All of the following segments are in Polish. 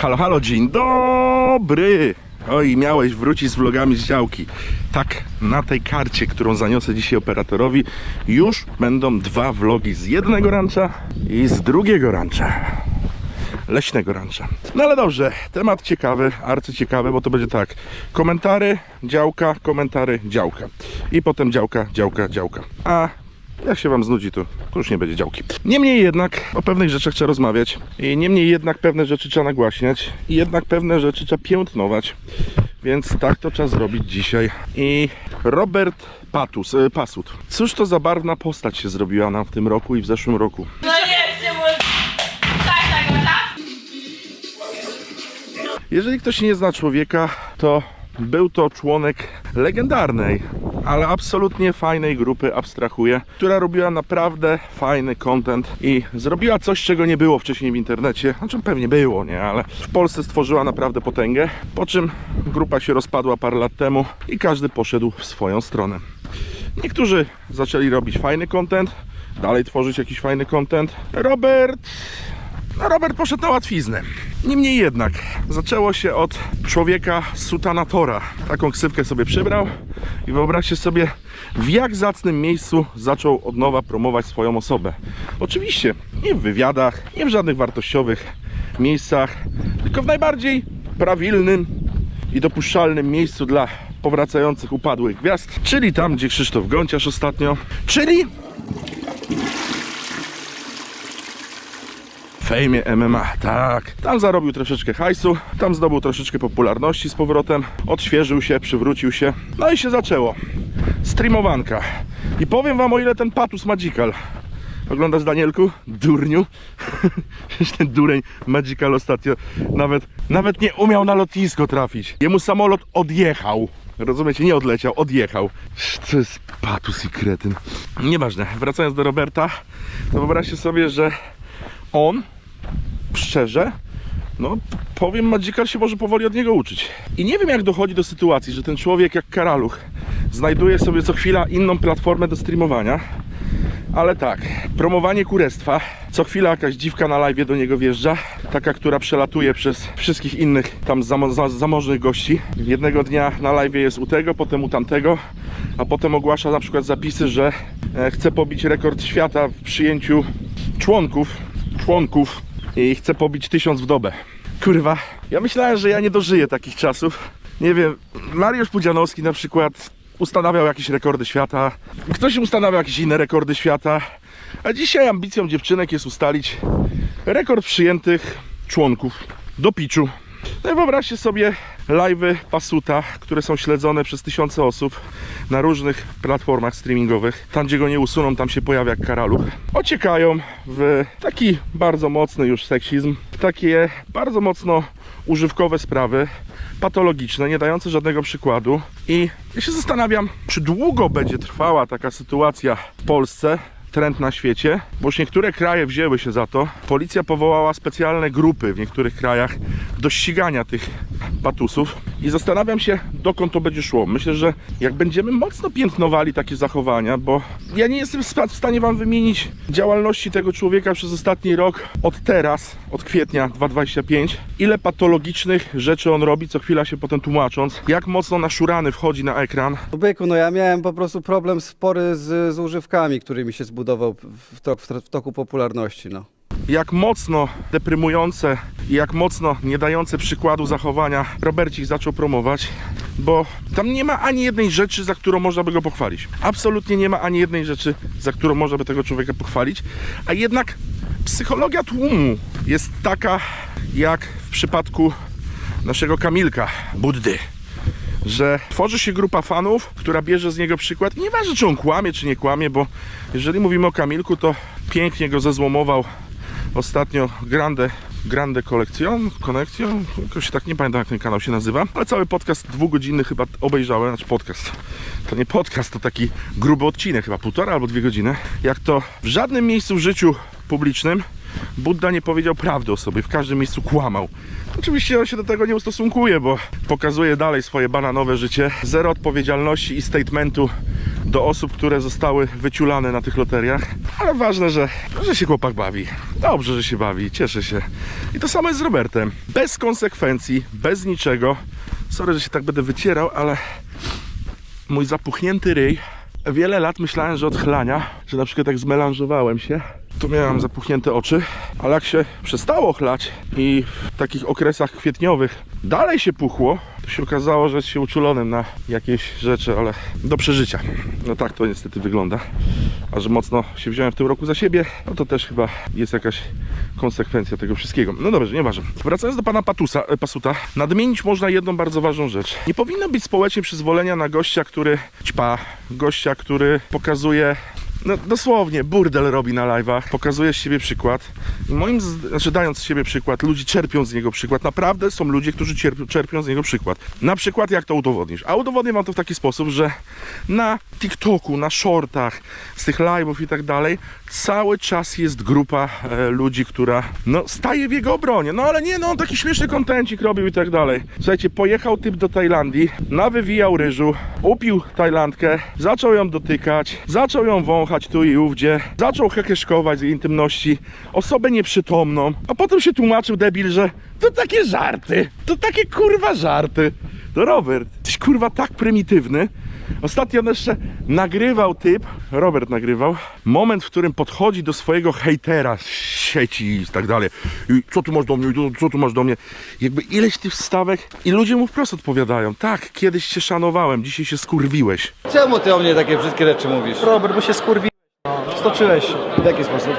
Halo, halo, dzień dobry! Oj, miałeś wrócić z vlogami z działki. Tak, na tej karcie, którą zaniosę dzisiaj operatorowi, już będą dwa vlogi z jednego rancha i z drugiego rancha. Leśnego rancha. No ale dobrze, temat ciekawy, arcyciekawy, bo to będzie tak. Komentary, działka, komentary, działka. I potem działka, działka, działka. A jak się wam znudzi, to, już nie będzie działki. Niemniej jednak o pewnych rzeczach trzeba rozmawiać. I niemniej jednak pewne rzeczy trzeba nagłaśniać. I jednak pewne rzeczy trzeba piętnować. Więc tak to trzeba zrobić dzisiaj. I Robert Patus, e, Pasut. Cóż to za barwna postać się zrobiła nam w tym roku i w zeszłym roku. No nie. Tak, tak, tak? Jeżeli ktoś nie zna człowieka, to był to członek legendarnej, ale absolutnie fajnej grupy Abstrahuję, która robiła naprawdę fajny content i zrobiła coś, czego nie było wcześniej w internecie. Znaczy pewnie było, nie, ale w Polsce stworzyła naprawdę potęgę. Po czym grupa się rozpadła parę lat temu i każdy poszedł w swoją stronę. Niektórzy zaczęli robić fajny content, dalej tworzyć jakiś fajny content. Robert no Robert poszedł na łatwiznę. Niemniej jednak, zaczęło się od człowieka z sutana Tora. Taką ksywkę sobie przybrał i wyobraźcie sobie, w jak zacnym miejscu zaczął od nowa promować swoją osobę. Oczywiście nie w wywiadach, nie w żadnych wartościowych miejscach, tylko w najbardziej prawilnym i dopuszczalnym miejscu dla powracających upadłych gwiazd, czyli tam, gdzie Krzysztof Gąciarz ostatnio, czyli fejmie MMA, tak. Tam zarobił troszeczkę hajsu, tam zdobył troszeczkę popularności z powrotem, odświeżył się, przywrócił się. No i się zaczęło. Streamowanka. I powiem wam o ile ten Patus Magical. Oglądasz Danielku? Durniu? Ten dureń Magical ostatnio nawet, nawet nie umiał na lotnisko trafić. Jemu samolot odjechał. Rozumiecie? Nie odleciał, odjechał. To jest patus i kretyn. Nieważne, wracając do Roberta, to wyobraźcie sobie, że on szczerze, no powiem, Magical się może powoli od niego uczyć. I nie wiem jak dochodzi do sytuacji, że ten człowiek jak karaluch znajduje sobie co chwila inną platformę do streamowania. Ale tak, promowanie kurestwa. Co chwila jakaś dziwka na live do niego wjeżdża. Taka, która przelatuje przez wszystkich innych tam zamo za zamożnych gości. Jednego dnia na live jest u tego, potem u tamtego, a potem ogłasza na przykład zapisy, że e, chce pobić rekord świata w przyjęciu członków, członków i chce pobić tysiąc w dobę. Kurwa, ja myślałem, że ja nie dożyję takich czasów. Nie wiem, Mariusz Pudzianowski na przykład ustanawiał jakieś rekordy świata, ktoś ustanawiał jakieś inne rekordy świata, a dzisiaj ambicją dziewczynek jest ustalić rekord przyjętych członków do piczu. No i wyobraźcie sobie live'y Pasuta, które są śledzone przez tysiące osób na różnych platformach streamingowych. Tam, gdzie go nie usuną, tam się pojawia jak karaluch. Ociekają w taki bardzo mocny już seksizm, takie bardzo mocno używkowe sprawy, patologiczne, nie dające żadnego przykładu. I ja się zastanawiam, czy długo będzie trwała taka sytuacja w Polsce, trend na świecie, bo już niektóre kraje wzięły się za to. Policja powołała specjalne grupy w niektórych krajach do ścigania tych patusów i zastanawiam się, dokąd to będzie szło. Myślę, że jak będziemy mocno piętnowali takie zachowania, bo ja nie jestem w sta- w stanie Wam wymienić działalności tego człowieka przez ostatni rok, od teraz, od kwietnia 2025, ile patologicznych rzeczy on robi, co chwila się potem tłumacząc, jak mocno na szurany wchodzi na ekran, Byku, no ja miałem po prostu problem spory z, z używkami, którymi się to, w, w toku popularności, no. jak mocno deprymujące i jak mocno nie dające przykładu zachowania Robercik zaczął promować, bo tam nie ma ani jednej rzeczy, za którą można by go pochwalić. Absolutnie nie ma ani jednej rzeczy, za którą można by tego człowieka pochwalić, a jednak psychologia tłumu jest taka, jak w przypadku naszego Kamilka Buddy że tworzy się grupa fanów, która bierze z niego przykład. Nieważne, czy on kłamie, czy nie kłamie, bo jeżeli mówimy o Kamilku, to pięknie go zezłomował ostatnio Grande, Grande Collection, Connection, jakoś tak nie pamiętam jak ten kanał się nazywa, ale cały podcast dwugodzinny chyba obejrzałem, znaczy podcast, to nie podcast, to taki gruby odcinek, chyba półtora albo dwie godziny, jak to w żadnym miejscu w życiu publicznym Budda nie powiedział prawdy o sobie, w każdym miejscu kłamał. Oczywiście on się do tego nie ustosunkuje, bo pokazuje dalej swoje bananowe życie. Zero odpowiedzialności i statementu do osób, które zostały wyciulane na tych loteriach, ale ważne, że, że się chłopak bawi. Dobrze, że się bawi, cieszę się. I to samo jest z Robertem. Bez konsekwencji, bez niczego. Sorry, że się tak będę wycierał, ale mój zapuchnięty ryj. Wiele lat myślałem, że odchlania, że na przykład jak zmelanżowałem się, to miałem zapuchnięte oczy, ale jak się przestało chlać i w takich okresach kwietniowych dalej się puchło, to się okazało, że jest się uczulonym na jakieś rzeczy, ale do przeżycia. No tak to niestety wygląda. A że mocno się wziąłem w tym roku za siebie, no to też chyba jest jakaś konsekwencja tego wszystkiego. No dobrze, nieważne. Wracając do pana Patusa, e, Pasuta, nadmienić można jedną bardzo ważną rzecz. Nie powinno być społecznie przyzwolenia na gościa, który ćpa, gościa, który pokazuje no dosłownie, burdel robi na live'ach, pokazuje z siebie przykład. I moim, znaczy dając z siebie przykład, ludzie czerpią z niego przykład. Naprawdę są ludzie, którzy cierpią, czerpią z niego przykład. Na przykład jak to udowodnisz? A udowodnię wam to w taki sposób, że na TikToku, na shortach, z tych live'ów i tak dalej, cały czas jest grupa e, ludzi, która no staje w jego obronie. No ale nie, no on taki śmieszny kontencik robił i tak dalej. Słuchajcie, pojechał typ do Tajlandii, nawywijał ryżu, upił Tajlandkę, zaczął ją dotykać, zaczął ją wąchać tu i ówdzie, zaczął hekeszkować z intymności, osobę nieprzytomną, a potem się tłumaczył debil, że to takie żarty, to takie kurwa żarty. To Robert, jesteś kurwa tak prymitywny. Ostatnio jeszcze nagrywał typ, Robert nagrywał, moment, w którym podchodzi do swojego hejtera z sieci i tak dalej. I co tu masz do mnie, I co tu masz do mnie? Jakby ileś tych wstawek i ludzie mu wprost odpowiadają. Tak, kiedyś cię szanowałem, dzisiaj się skurwiłeś. Czemu ty o mnie takie wszystkie rzeczy mówisz? Robert, bo się skurwi... No, stoczyłeś się. W jaki sposób?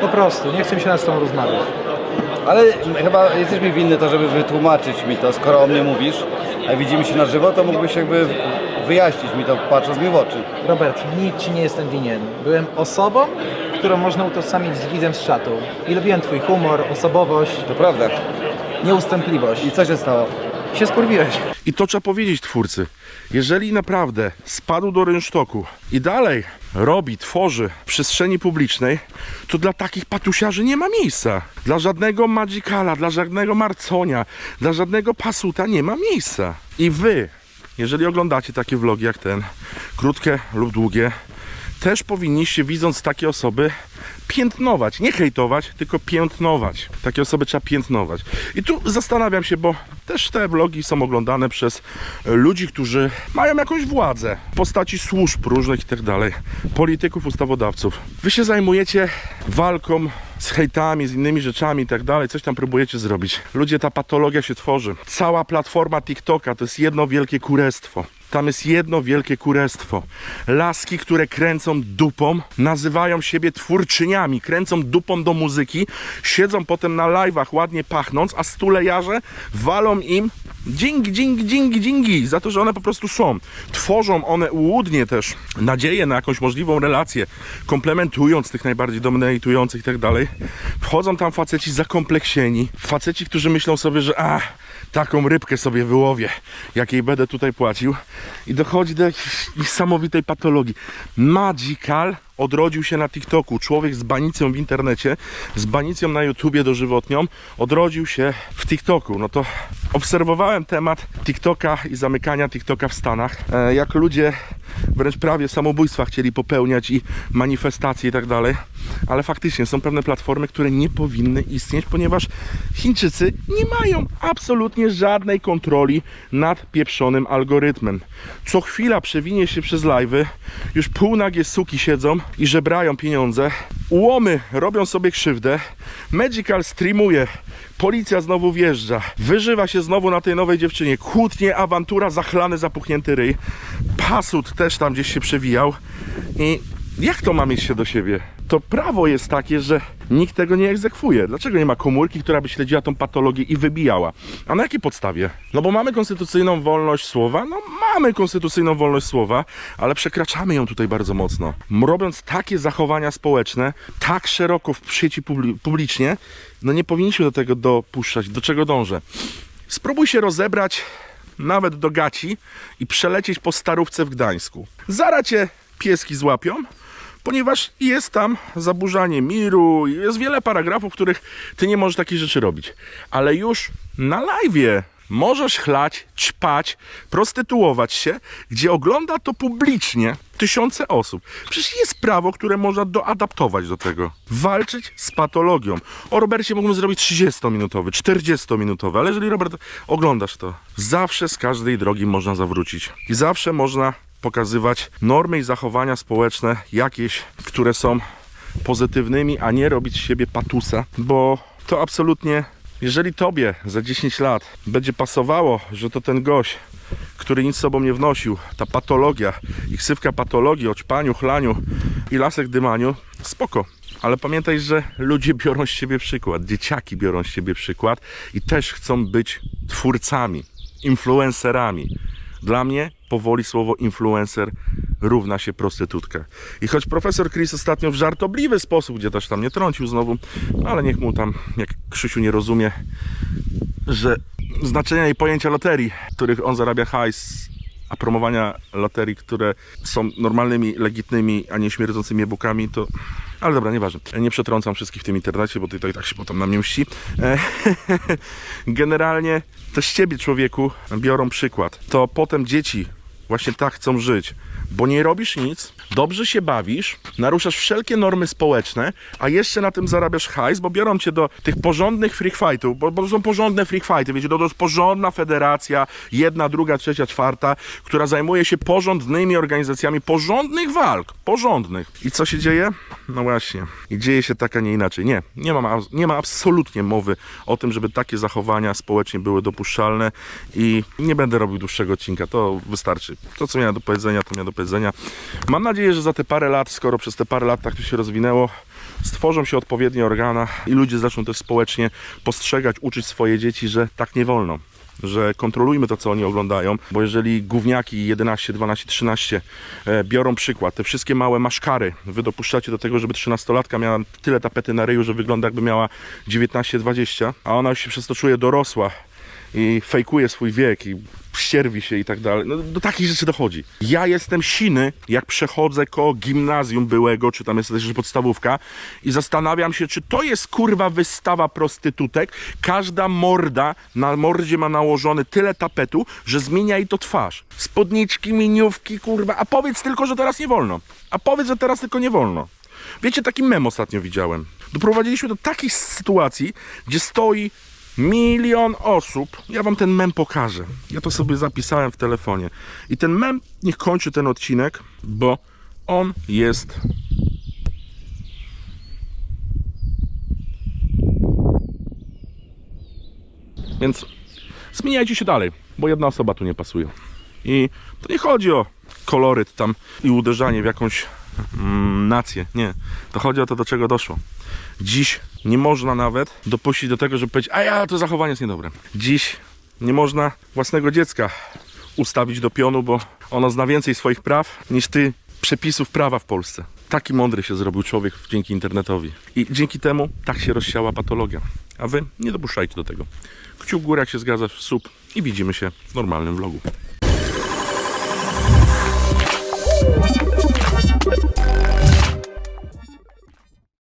Po prostu, nie chcę mi się nas z tobą rozmawiać. Ale chyba jesteś mi winny to, żeby wytłumaczyć mi to, skoro o mnie mówisz, a widzimy się na żywo, to mógłbyś jakby wyjaśnić mi to, patrząc mi w oczy. Robert, nic ci nie jestem winien. Byłem osobą, którą można utożsamić z widzem z czatu. I lubiłem twój humor, osobowość, To prawda. nieustępliwość. I co się stało? Się skurwiłeś. I to trzeba powiedzieć twórcy. Jeżeli naprawdę spadł do rynsztoku i dalej robi, tworzy w przestrzeni publicznej, to dla takich patusiarzy nie ma miejsca. Dla żadnego Magicala, dla żadnego Marconia, dla żadnego Pasuta nie ma miejsca. I wy, jeżeli oglądacie takie vlogi jak ten, krótkie lub długie, też powinniście, widząc takie osoby, piętnować. Nie hejtować, tylko piętnować. Takie osoby trzeba piętnować. I tu zastanawiam się, bo też te vlogi są oglądane przez e, ludzi, którzy mają jakąś władzę w postaci służb różnych i tak dalej, polityków, ustawodawców. Wy się zajmujecie walką z hejtami, z innymi rzeczami i tak dalej, coś tam próbujecie zrobić. Ludzie, ta patologia się tworzy. Cała platforma TikToka to jest jedno wielkie kurestwo. Tam jest jedno wielkie kurestwo. Laski, które kręcą dupą, nazywają siebie twórczyniami, kręcą dupą do muzyki, siedzą potem na live'ach ładnie pachnąc, a stulejarze walą im dzięki, dzięki, dzięki, dzięki za to, że one po prostu są. Tworzą one ułudnie też nadzieję na jakąś możliwą relację, komplementując tych najbardziej dominujących i tak dalej. Wchodzą tam faceci zakompleksieni, faceci, którzy myślą sobie, że a, taką rybkę sobie wyłowię, jakiej będę tutaj płacił i dochodzi do jakiejś niesamowitej patologii. Magical odrodził się na TikToku. Człowiek z banicją w internecie, z banicją na YouTubie dożywotnią, odrodził się w TikToku. No to obserwowałem temat TikToka i zamykania TikToka w Stanach. E, Jak ludzie wręcz prawie samobójstwa chcieli popełniać i manifestacje i tak dalej. Ale faktycznie są pewne platformy, które nie powinny istnieć, ponieważ Chińczycy nie mają absolutnie żadnej kontroli nad pieprzonym algorytmem. Co chwila przewinie się przez live'y, już półnagie suki siedzą i żebrają pieniądze. Ułomy robią sobie krzywdę. Magical streamuje. Policja znowu wjeżdża. Wyżywa się znowu na tej nowej dziewczynie. Kłótnie, awantura, zachlany, zapuchnięty ryj. Pasut też tam gdzieś się przewijał. I jak to ma mieć się do siebie? To prawo jest takie, że nikt tego nie egzekwuje. Dlaczego nie ma komórki, która by śledziła tą patologię i wybijała? A na jakiej podstawie? No bo mamy konstytucyjną wolność słowa, no mamy konstytucyjną wolność słowa, ale przekraczamy ją tutaj bardzo mocno. Robiąc takie zachowania społeczne, tak szeroko w sieci publi- publicznie, no nie powinniśmy do tego dopuszczać. Do czego dążę? Spróbuj się rozebrać nawet do gaci i przelecieć po starówce w Gdańsku. Zara cię pieski złapią, ponieważ jest tam zaburzanie miru, jest wiele paragrafów, w których ty nie możesz takich rzeczy robić. Ale już na live możesz chlać, ćpać, prostytuować się, gdzie ogląda to publicznie tysiące osób. Przecież jest prawo, które można doadaptować do tego. Walczyć z patologią. O Robercie mógłbym zrobić 30-minutowy, 40-minutowy, ale jeżeli Robert oglądasz to, zawsze z każdej drogi można zawrócić. I zawsze można pokazywać normy i zachowania społeczne jakieś, które są pozytywnymi, a nie robić z siebie patusa, bo to absolutnie, jeżeli tobie za 10 lat będzie pasowało, że to ten gość, który nic sobą nie wnosił, ta patologia i ksywka patologii o ćpaniu, chlaniu i lasek dymaniu, spoko. Ale pamiętaj, że ludzie biorą z siebie przykład, dzieciaki biorą z siebie przykład i też chcą być twórcami, influencerami. Dla mnie powoli słowo influencer równa się prostytutka. I choć profesor Chris ostatnio w żartobliwy sposób, gdzie też tam nie trącił znowu, no ale niech mu tam, jak Krzysiu nie rozumie, że znaczenia i pojęcia loterii, których on zarabia hajs, a promowania loterii, które są normalnymi, legitnymi, a nie śmierdzącymi e-bookami, to... Ale dobra, nieważne. Nie przetrącam wszystkich w tym internecie, bo i tak się potem na mnie mści. E, Generalnie to z ciebie, człowieku, biorą przykład. To potem dzieci właśnie tak chcą żyć. Bo nie robisz nic, dobrze się bawisz, naruszasz wszelkie normy społeczne, a jeszcze na tym zarabiasz hajs, bo biorą cię do tych porządnych freak fightów, bo, bo są porządne freak fighty, wiecie, to, to jest porządna federacja, jedna, druga, trzecia, czwarta, która zajmuje się porządnymi organizacjami porządnych walk, porządnych. I co się dzieje? No właśnie, i dzieje się tak, a nie inaczej. Nie, nie ma, nie ma absolutnie mowy o tym, żeby takie zachowania społecznie były dopuszczalne i nie będę robił dłuższego odcinka, to wystarczy. To, co miałem do powiedzenia, to miałem do powiedzenia. Mam nadzieję, że za te parę lat, skoro przez te parę lat tak to się rozwinęło, stworzą się odpowiednie organa i ludzie zaczną też społecznie postrzegać, uczyć swoje dzieci, że tak nie wolno. Że kontrolujmy to, co oni oglądają, bo jeżeli gówniaki 11, 12, 13 e, biorą przykład, te wszystkie małe maszkary, wy dopuszczacie do tego, żeby 13-latka miała tyle tapety na ryju, że wygląda jakby miała 19-20, a ona już się przez to czuje dorosła i fejkuje swój wiek i ścierwi się i tak dalej. No, do takich rzeczy dochodzi. Ja jestem siny, jak przechodzę koło gimnazjum byłego, czy tam jest też podstawówka i zastanawiam się, czy to jest kurwa wystawa prostytutek. Każda morda na mordzie ma nałożony tyle tapetu, że zmienia jej to twarz. Spodniczki, miniówki, kurwa. A powiedz tylko, że teraz nie wolno. A powiedz, że teraz tylko nie wolno. Wiecie, taki mem ostatnio widziałem. Doprowadziliśmy do takiej sytuacji, gdzie stoi milion osób. Ja wam ten mem pokażę. Ja to sobie zapisałem w telefonie. I ten mem niech kończy ten odcinek, bo on jest. Więc zmieniajcie się dalej, bo jedna osoba tu nie pasuje. I to nie chodzi o koloryt tam i uderzanie w jakąś mm, nację. Nie. To chodzi o to, do czego doszło. Dziś nie można nawet dopuścić do tego, żeby powiedzieć, a ja, to zachowanie jest niedobre. Dziś nie można własnego dziecka ustawić do pionu, bo ono zna więcej swoich praw niż ty przepisów prawa w Polsce. Taki mądry się zrobił człowiek dzięki internetowi. I dzięki temu tak się rozsiała patologia. A wy nie dopuszczajcie do tego. Kciuk w górę, jak się zgadzasz, sub i widzimy się w normalnym vlogu.